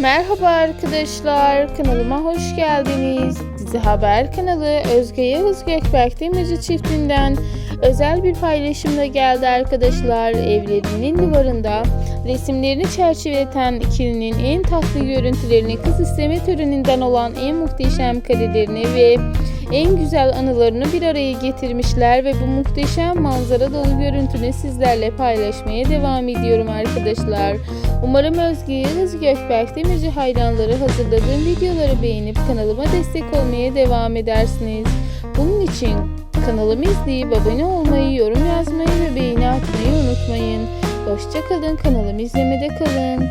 Merhaba arkadaşlar, kanalıma hoş geldiniz. Dizi Haber kanalı Özge Yağız Gökberk Demirci çiftinden özel bir paylaşımla geldi arkadaşlar. Evlerinin duvarında resimlerini çerçeveleten ikilinin en tatlı görüntülerini kız isteme töreninden olan en muhteşem karelerini ve en güzel anılarını bir araya getirmişler ve bu muhteşem manzara dolu görüntünü sizlerle paylaşmaya devam ediyorum arkadaşlar. Umarım Özge Yıldız Gökberk Demirci hayranları hazırladığım videoları beğenip kanalıma destek olmaya devam edersiniz. Bunun için kanalımı izleyip abone olmayı, yorum yazmayı ve beğeni atmayı unutmayın. Hoşçakalın, kanalımı izlemede kalın.